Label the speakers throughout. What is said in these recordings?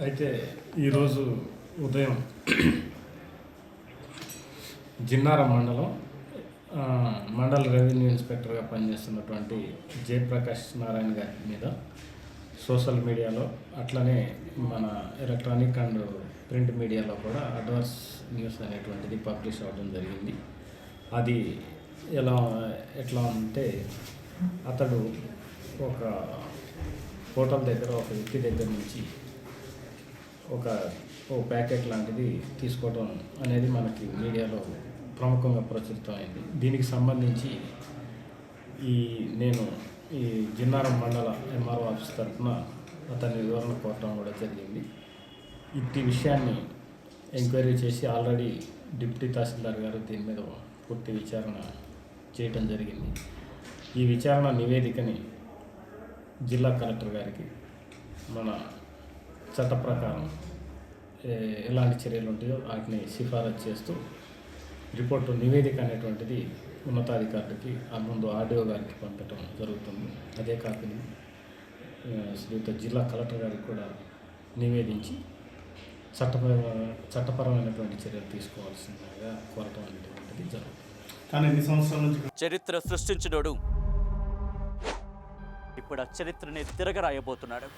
Speaker 1: అయితే ఈరోజు ఉదయం జిన్నారం మండలం మండల రెవెన్యూ ఇన్స్పెక్టర్గా పనిచేస్తున్నటువంటి జయప్రకాష్ నారాయణ గారి మీద సోషల్ మీడియాలో అట్లనే మన ఎలక్ట్రానిక్ అండ్ ప్రింట్ మీడియాలో కూడా అడ్వాన్స్ న్యూస్ అనేటువంటిది పబ్లిష్ అవ్వడం జరిగింది. అది ఎలా ఎట్లా అంటే అతడు ఒక హోటల్ దగ్గర ఒక వ్యక్తి దగ్గర నుంచి ఒక ఓ ప్యాకెట్ లాంటిది తీసుకోవడం అనేది మనకి మీడియాలో ప్రముఖంగా ప్రచురితమైంది. దీనికి సంబంధించి ఈ నేను ఈ జిన్నారం మండల ఎంఆర్ఓ ఆఫీస్ తరఫున అతని వివరణ కోరటం కూడా జరిగింది. ఇట్టి విషయాన్ని ఎంక్వైరీ చేసి ఆల్రెడీ డిప్యూటీ తహసీల్దార్ గారు దీని మీద పూర్తి విచారణ చేయటం జరిగింది. ఈ విచారణ నివేదికని జిల్లా కలెక్టర్ గారికి మన చట్ట ప్రకారం ఎలాంటి చర్యలు ఉంటాయో వాటిని సిఫారసు చేస్తూ రిపోర్టు నివేదిక అనేటువంటిది ఉన్నతాధికారులకి ఆ ముందు ఆర్డీఓ గారికి పంపటం జరుగుతుంది. అదే కాకుండా ఆ, శ్రీయుత జిల్లా కలెక్టర్ గారికి కూడా నివేదించి చట్టపర చట్టపరమైనటువంటి చర్యలు తీసుకోవాల్సిందిగా కోరటం అనేటువంటిది జరుగుతుంది.
Speaker 2: కానీ ఎన్ని సంవత్సరాల నుంచి
Speaker 3: చరిత్ర సృష్టించినోడు ఇప్పుడు ఆ చరిత్రని తిరగరాయబోతున్నాడు.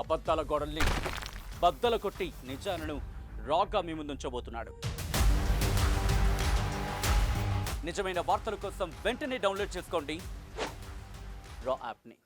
Speaker 3: అబద్ధాల గోడల్ని బద్దల కొట్టి నిజాలను రాగా మీ ముందుంచబోతున్నాడు నిజమైన వార్తల కోసం వెంటనే డౌన్లోడ్ చేసుకోండి. రా యాప్ని.